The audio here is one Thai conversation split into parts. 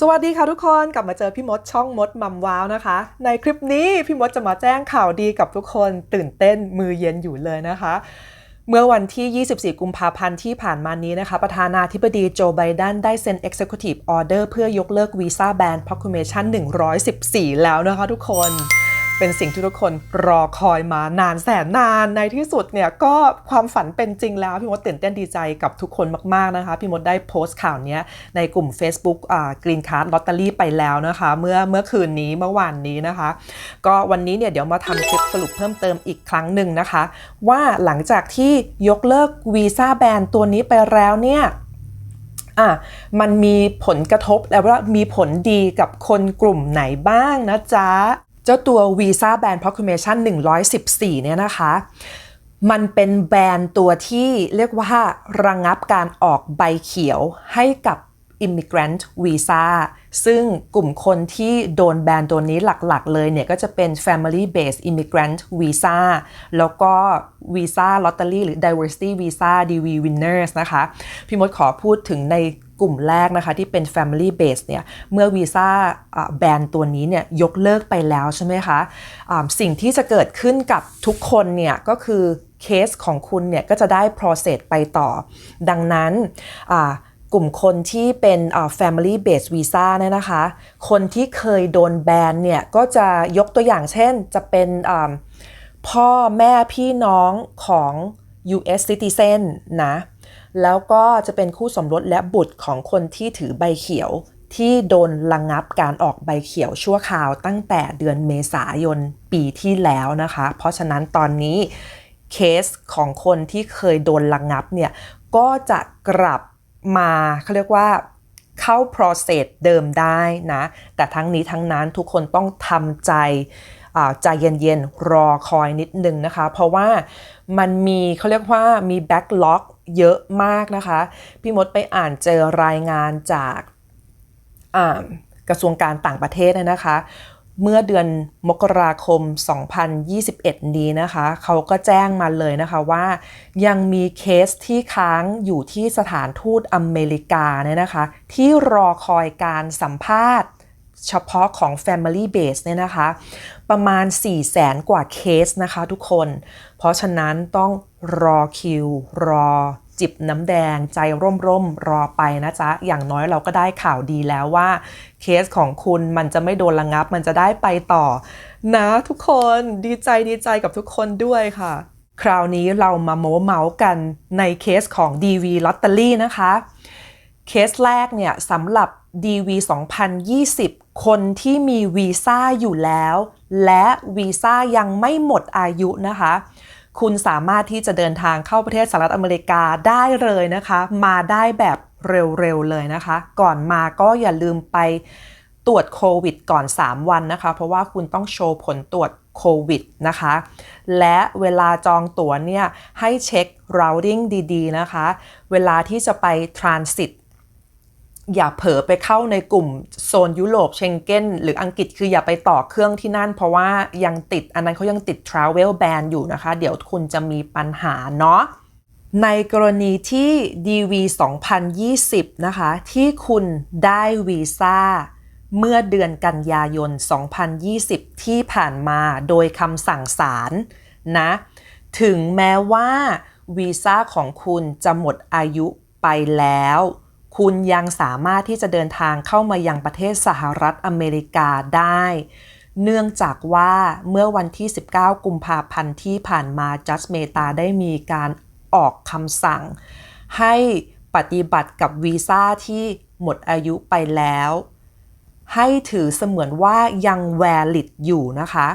สวัสดีค่ะทุกคนกลับมาเจอพี่มดช่องมดมัมว้าวนะคะ ในคลิปนี้พี่มดจะมาแจ้งข่าวดีกับทุกคนตื่นเต้นมือเย็นอยู่เลยนะคะ เมื่อวันที่ 24 กุมภาพันธ์ที่ผ่านมานี้นะคะ ประธานาธิบดีโจไบเดนได้เซ็น Executive Order เพื่อยกเลิกวีซ่าแบน Proclamation 114 แล้วนะคะทุกคน เป็นสิ่งที่ทุกคนรอคอยมานานแสนนานในที่สุดเนี่ยก็ความฝันเป็นจริงแล้วพี่มดตื่นเต้นดีใจกับทุกคนมากๆนะคะ พี่มดได้โพสต์ข่าวนี้ในกลุ่ม Facebook อ่า Green Card Lottery ไปแล้วนะคะ เมื่อเมื่อคืนนี้เมื่อวานนี้นะคะ ก็วันนี้เนี่ยเดี๋ยวมาทำคลิปสรุปเพิ่มเติมอีกครั้งหนึ่งนะคะ ว่าหลังจากที่ยกเลิกวีซ่าแบนตัวนี้ไปแล้วเนี่ยอะมันมีผลกระทบแล้วว่ามีผลดีกับคนกลุ่มไหนบ้างนะจ๊ะ เจ้าตัว Visa Ban Proclamation 114 เนี่ยนะคะ มันเป็นแบนตัวที่เรียกว่าระงงับการออกใบเขียวให้กับ Immigrant Visa ซึ่งกลุ่มคนที่โดนแบนตัวนี้หลักๆ เลยเนี่ยก็จะเป็น Family Based Immigrant Visa แล้วก็ Visa Lottery หรือ Diversity Visa DV Winners นะคะ พี่มดขอพูดถึงในกลุ่มแรกนะคะที่เป็น Family Base เนี่ยเมื่อวีซ่าแบนตัวนี้เนี่ยยกเลิกไปแล้วใช่ไหมคะะสิ่งที่จะเกิดขึ้นกับทุกคนเนี่ยก็คือเคสของคุณเนี่ยก็จะได้ process ไปต่อ ดังนั้น กลุ่มคนที่เป็น family based visa เนี่ยนะคะ คนที่เคยโดนแบนเนี่ยก็จะยกตัวอย่างเช่นจะเป็นพ่อแม่พี่น้องของ US citizen นะ แล้วก็จะเป็นคู่สมรสและบุตรของคนที่ถือใบเขียวที่โดนระงงับการออกใบเขียวชั่วคราวตั้งแต่เดือนเมษายนปีที่แล้วนะคะ เพราะฉะนั้นตอนนี้เคสของคนที่เคยโดนระงงับเนี่ยก็จะกลับ มาเขาเรียกว่าเข้า process เดิมได้นะ แต่ทั้งนี้ทั้งนั้นทุกคนต้องทำใจใจเย็นๆ รอคอยนิดนึงนะคะ เพราะว่ามันมีเขาเรียกว่ามีแบ็กล็อกเยอะมากนะคะ พี่มดไปอ่านเจอรายงานจากกระทรวงการต่างประเทศนะคะ เมื่อเดือนมกราคม 2021 นี้นะคะ เขาก็แจ้งมาเลยนะคะว่า ยังมีเคสที่ค้างอยู่ที่สถานทูตอเมริกาเนี่ยนะคะ ที่รอคอยการสัมภาษณ์เฉพาะของ Family Base เนี่ยนะคะ ประมาณ 4 0 0แสนกว่าเคสนะคะทุกคน เพราะฉะนั้นต้องรอคิว รอ จิบน้ำแดงใจร่มๆรอไปนะจ๊ะ อย่างน้อยเราก็ได้ข่าวดีแล้วว่า เคสของคุณมันจะไม่โดนระงับ มันจะได้ไปต่อ นะทุกคนดีใจดีใจกับทุกคนด้วยค่ะ คราวนี้เรามาโม้เมาส์กันในเคสของ DV Lottery นะคะ เคสแรกเนี่ยสำหรับ DV 2020 คนที่มีวีซ่าอยู่แล้ว และวีซ่ายังไม่หมดอายุนะคะ คุณสามารถที่จะเดินทางเข้าประเทศสหรัฐอเมริกาได้เลยนะคะ มาได้แบบเร็วๆเลยนะคะ ก่อนมาก็อย่าลืมไปตรวจโควิดก่อน 3 วันนะคะ เพราะว่าคุณต้องโชว์ผลตรวจโควิดนะคะ และเวลาจองตั๋วเนี่ยให้เช็ค routing ดีๆ นะคะ เวลาที่จะไป transit อย่าเผลอไปเข้าในกลุ่มโซนยุโรปเชงเก้นหรืออังกฤษคืออย่าไปต่อเครื่องที่นั่น เพราะว่ายังติดอันนั้นเขายังติด Travel Ban อยู่นะคะ เดี๋ยวคุณจะมีปัญหาเนาะในกรณีที่ DV 2020 นะคะ ที่คุณได้วีซ่าเมื่อเดือนกันยายน 2020 ที่ผ่านมาโดยคำสั่งศาลนะ ถึงแม้ว่าวีซ่าของคุณจะหมดอายุไปแล้ว คุณยังสามารถที่จะเดินทางเข้ามายังประเทศสหรัฐอเมริกาได้ เนื่องจากว่าเมื่อวันที่ 19 กุมภาพันธ์ที่ผ่านมาจัสเมตาได้มีการออกคำสั่ง ให้ปฏิบัติกับวีซ่าที่หมดอายุไปแล้ว ให้ถือเสมือนว่ายังแวลิดอยู่นะคะ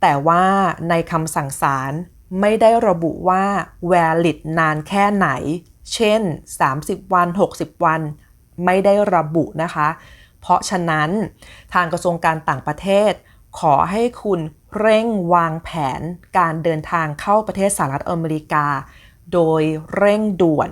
แต่ว่าในคำสั่งศาลไม่ได้ระบุว่าแวลิดนานแค่ไหน เช่น 30 วัน 60 วัน ไม่ได้ระบุนะคะ เพราะฉะนั้นทางกระทรวงการต่างประเทศ ขอให้คุณเร่งวางแผนการเดินทางเข้าประเทศสหรัฐอเมริกา โดยเร่งด่วน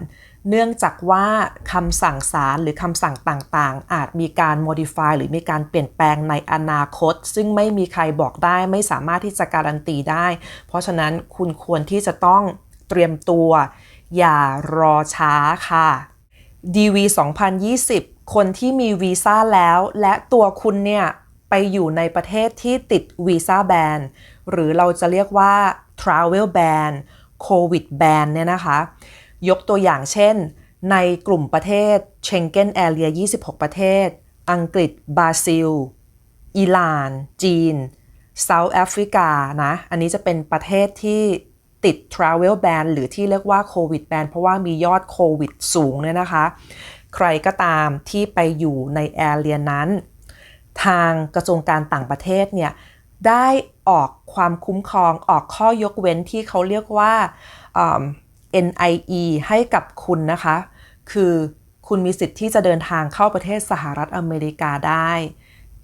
เนื่องจากว่าคำสั่งศาลหรือคำสั่งต่างๆ อาจมีการ modify หรือมีการเปลี่ยนแปลงในอนาคต ซึ่งไม่มีใครบอกได้ไม่สามารถที่จะการันตีได้ เพราะฉะนั้นคุณควรที่จะต้องเตรียมตัว อย่ารอช้าค่ะ DV 2020 คนที่มีวีซ่าแล้ว และตัวคุณเนี่ย ไปอยู่ในประเทศที่ติดวีซ่าแบนหรือเราจะเรียกว่า Travel Ban COVID Ban เนี่ยนะคะ ยกตัวอย่างเช่น ในกลุ่มประเทศ Schengen Area 26 ประเทศ อังกฤษ บราซิล อิหร่าน จีนเซาท์แอฟริกานะ อันนี้จะเป็นประเทศที่ ติด Travel Ban หรือที่เรียกว่าโควิด Ban เพราะว่ามียอดโควิดสูงเนี่ยนะคะ ใครก็ตามที่ไปอยู่ในแอเรียนั้น ทางกระทรวงการต่างประเทศเนี่ย ได้ออกความคุ้มครองออกข้อยกเว้นที่เขาเรียกว่า NIE ให้กับคุณนะคะ คือคุณมีสิทธิ์ที่จะเดินทางเข้าประเทศสหรัฐอเมริกาได้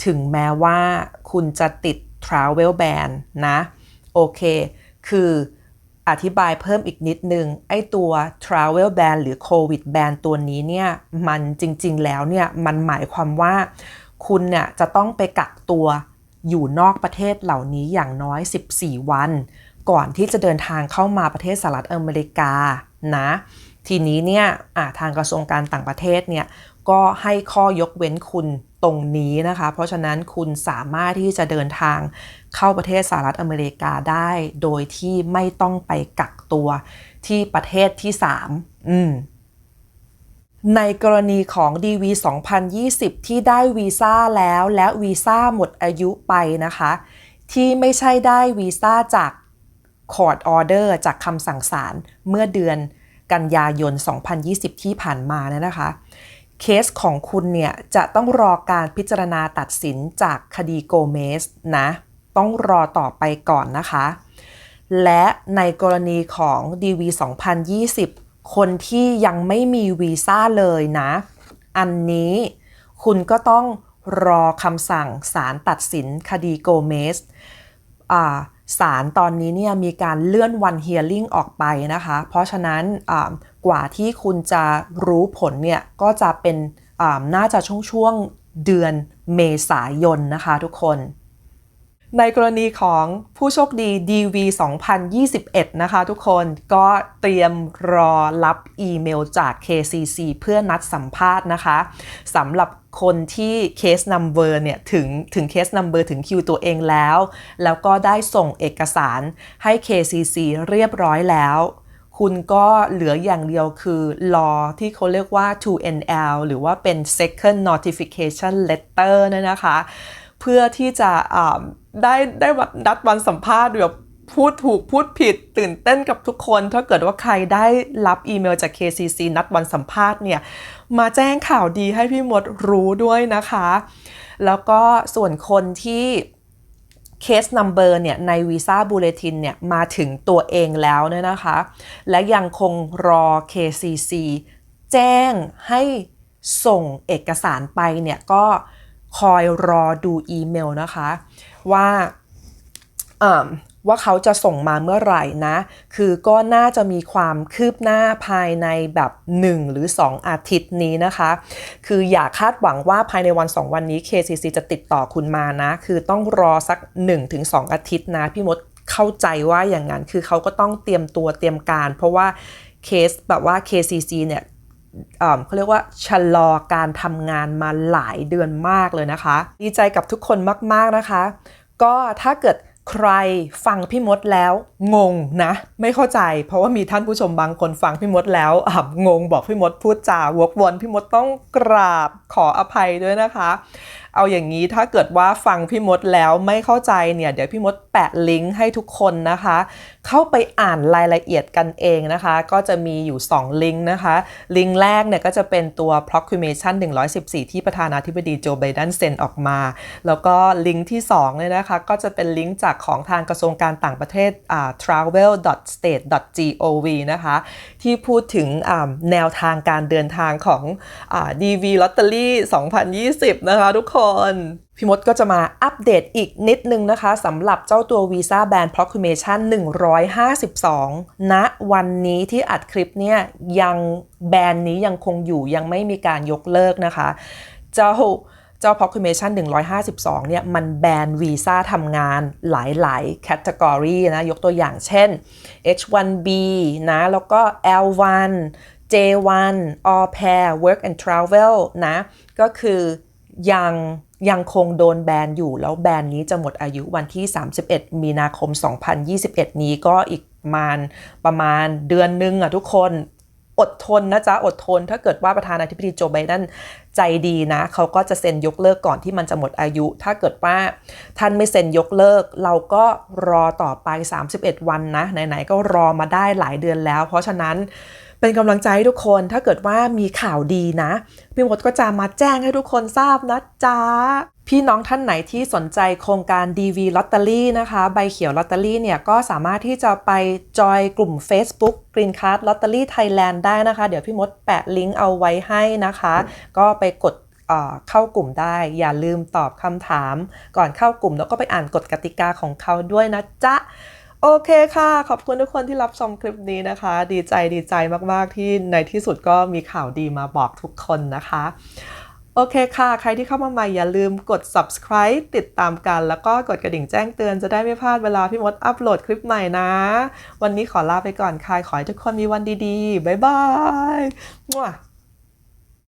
ถึงแม้ว่าคุณจะติด Travel Ban นะ โอเค คือ อธิบายเพิ่มอีกนิดนึง ไอ้ตัว Travel Ban หรือ COVID Ban ตัวนี้เนี่ย มันจริง ๆ แล้วเนี่ย มันหมายความว่า คุณเนี่ยจะต้องไปกักตัวอยู่นอกประเทศเหล่านี้อย่างน้อย 14 วัน ก่อนที่จะเดินทางเข้ามาประเทศสหรัฐอเมริกานะ ทีนี้เนี่ยทางกระทรวงการต่างประเทศเนี่ย ก็ให้ข้อยกเว้นคุณ ตรงนี้นะคะ เพราะฉะนั้นคุณสามารถที่จะเดินทางเข้าประเทศสหรัฐอเมริกาได้ โดยที่ไม่ต้องไปกักตัวที่ประเทศที่3อืมในกรณีของ DV 2020 ที่ได้วีซ่าแล้วและวีซ่าหมดอายุไปนะคะ ที่ไม่ใช่ได้วีซ่าจาก Court Order จากคำสั่งศาลเมื่อเดือนกันยายน 2020 ที่ผ่านมานะคะ เคสของคุณเนี่ยจะต้องรอการพิจารณาตัดสินจากคดีโกเมสนะ ต้องรอต่อไปก่อนนะคะ และในกรณีของ DV 2020 คนที่ยังไม่มีวีซ่าเลยนะ อันนี้คุณก็ต้องรอคำสั่งศาลตัดสินคดีโกเมส ศาลตอนนี้เนี่ยมีการเลื่อนวันเฮียริ่งออกไปนะคะ เพราะฉะนั้นกว่าที่คุณจะรู้ผลเนี่ยก็จะเป็นน่าจะช่วงช่วงเดือนเมษายนนะคะทุกคน ในกรณีของผู้โชคดี DV 2021 นะคะทุกคนก็เตรียมรอรับอีเมลจาก KCC เพื่อนัดสัมภาษณ์นะคะสำหรับคนที่เคสนัมเบอร์เนี่ยถึงถึงเคสนัมเบอร์ถึงคิวตัวเองแล้ว แล้วก็ได้ส่งเอกสารให้ KCC เรียบร้อยแล้วคุณก็เหลืออย่างเดียวคือรอที่เขาเรียกว่า 2NL หรือว่าเป็น second notification letter นะนะคะ เพื่อที่จะ ได้ได้ดัดวันสัมภาษณ์แบบพูดถูกพูดผิดตื่นเต้นกับทุกคน ถ้าเกิดว่าใครได้รับอีเมลจาก KCC นัดวันสัมภาษณ์เนี่ย มาแจ้งข่าวดีให้พี่มดรู้ด้วยนะคะ แล้วก็ส่วนคนที่เคสนัมเบอร์เนี่ยในวีซ่าบูเลตินเนี่ยมาถึงตัวเองแล้วเนี่ยนะคะ และยังคงรอ KCC แจ้งให้ส่งเอกสารไปเนี่ยก็คอยรอดูอีเมลนะคะ ว่าว่าเขาจะส่งมาเมื่อไหร่นะ คือก็น่าจะมีความคืบหน้าภายในแบบ 1 หรือ 2 อาทิตย์นี้นะคะ คืออย่าคาดหวังว่าภายในวัน 2 วันนี้ KCC จะติดต่อคุณมานะ คือต้องรอสัก 1-2 อาทิตย์นะ พี่มดเข้าใจว่าอย่างนั้น คือเขาก็ต้องเตรียมตัวเตรียมการ เพราะว่าเคสแบบว่า KCC เนี่ย เขาเรียกว่าชะลอการทำงานมาหลายเดือนมากเลยนะคะ ดีใจกับทุกคนมากๆนะคะ ก็ถ้าเกิดใครฟังพี่มดแล้วงงนะ ไม่เข้าใจ เพราะว่ามีท่านผู้ชมบางคนฟังพี่มดแล้วงงบอกพี่มดพูดจาวกวนพี่มดต้องกราบขออภัยด้วยนะคะ เอาอย่างนี้ถ้าเกิดว่าฟังพี่มดแล้วไม่เข้าใจเนี่ยเดี๋ยวพี่มดแปะลิงก์ให้ทุกคนนะคะ เข้าไปอ่านรายละเอียดกันเองนะคะ ก็จะมีอยู่ 2 ลิงก์นะคะ ลิงก์แรกเนี่ยก็จะเป็นตัว proclamation 114 ที่ประธานาธิบดีโจไบเดนเซ็นออกมา แล้วก็ลิงก์ที่2เนี่ยนะคะก็จะเป็นลิงก์จากของทางกระทรวงการต่างประเทศ travel.state.gov นะคะ ที่พูดถึงแนวทางการเดินทางของ DV Lottery 2020 นะคะทุกคนพี่มดก็จะมาอัปเดตอีกนิดนึงนะคะสำหรับเจ้าตัว Visa Ban Proclamation 152ณวันนี้ที่อัดคลิปเนี่ยยังแบนนี้ยังคงอยู่ยังไม่มีการยกเลิกนะคะ เจ้าเจ้า proclamation 152 เนี่ย มันแบนวีซ่าทำงานหลายๆ category นะ ยกตัวอย่างเช่น H1B นะ แล้วก็ L1 J1 All Pair Work and Travel นะ ก็คือ ยังยังคงโดนแบนอยู่ แล้วแบนนี้จะหมดอายุวันที่ 31 มีนาคม 2021 นี้ก็อีกประมาณประมาณเดือนนึงอะทุกคนอดทนนะจ๊ะ อดทน ถ้าเกิดว่าประธานาธิบดีโจไบเดนใจดีนะ เขาก็จะเซ็นยกเลิกก่อนที่มันจะหมดอายุ ถ้าเกิดว่าท่านไม่เซ็นยกเลิก เราก็รอต่อไป 31 วันนะ ไหนๆ ก็รอมาได้หลายเดือนแล้ว เพราะฉะนั้น เป็นกำลังใจให้ทุกคนถ้าเกิดว่ามีข่าวดีนะ พี่มดก็จะมาแจ้งให้ทุกคนทราบนะจ๊ะพี่น้องท่านไหนที่สนใจโครงการ DV ลอตเตอรี่นะคะ ใบเขียวลอตเตอรี่เนี่ยก็สามารถที่จะไปจอยกลุ่ม Facebook Green Card Lottery Thailand ได้นะคะ เดี๋ยวพี่มดแปะลิงก์เอาไว้ให้นะคะ ก็ไปกดเข้ากลุ่มได้ อย่าลืมตอบคำถาม ก่อนเข้ากลุ่มแล้วก็ไปอ่านกฎกติกาของเขาด้วยนะจ๊ะ โอเคค่ะ ขอบคุณทุกคนที่รับชมคลิปนี้นะคะ ดีใจดีใจมาก ๆ ที่ในที่สุดก็มีข่าวดีมาบอกทุกคนนะคะ โอเคค่ะ ใครที่เข้ามาใหม่อย่าลืมกด subscribe ติดตามกัน แล้วก็กดกระดิ่งแจ้งเตือนจะได้ไม่พลาดเวลาพี่มดอัปโหลดคลิปใหม่นะ วันนี้ขอลาไปก่อนค่ะ ขอให้ทุกคนมีวันดี ๆ บ๊ายบายมั่